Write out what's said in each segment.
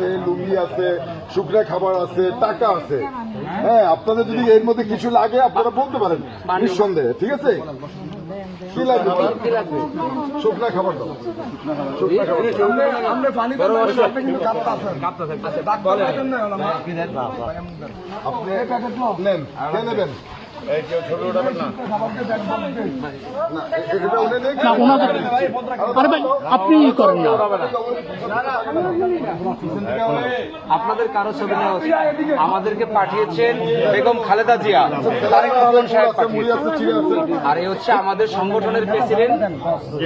আছে, লুঙ্গি আছে, শুকনা খাবার আছে, টাকা আছে। হ্যাঁ আপনাদের যদি এর মধ্যে কিছু লাগে, আপনারা বলতে পারেন, নিঃসন্দেহে, ঠিক আছে? আপনি নেবেন? আরে ভাই আপনি করেন না। আপনাদের কারও ছবি নেওয়া আমাদেরকে পাঠিয়েছেন বেগম খালেদা জিয়া। তারেক রহমান সাহেব আর এই হচ্ছে আমাদের সংগঠনের প্রেসিডেন্ট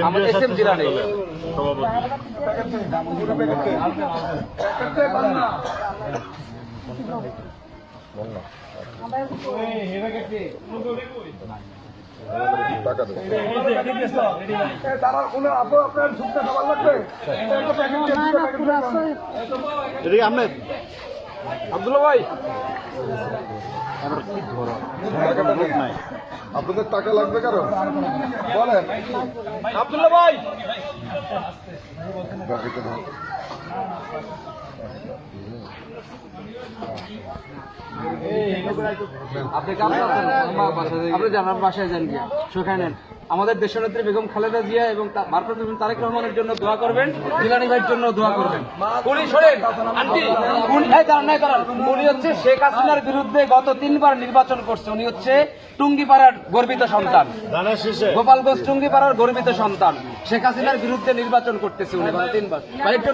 আমাদের এস এম আব্দুল্লাহ ভাই। আপনাদের টাকা লাগবে কারও? বলেন। আব্দুল্লাহ ভাই। আপনি যান আপনার বাসায় যান গিয়ে। সেখানে আমাদের দেশনেত্রী বেগম খালেদা জিয়া এবং ভারপ্রাপ্ত তারেক রহমানের জন্য দোয়া করবেন জিলানি ভাইয়ের জন্য দোয়া করবেন। উনি শোনেন উনি হচ্ছে শেখ হাসিনার বিরুদ্ধে গত তিনবার নির্বাচন করছে। উনি হচ্ছে টুঙ্গিপাড়ার গর্বিত সন্তান। গোপালগঞ্জ টুঙ্গিপাড়ার গর্বিত সন্তান। শেখ হাসিনার বিরুদ্ধে নির্বাচন করতেছে উনি গত তিনবার।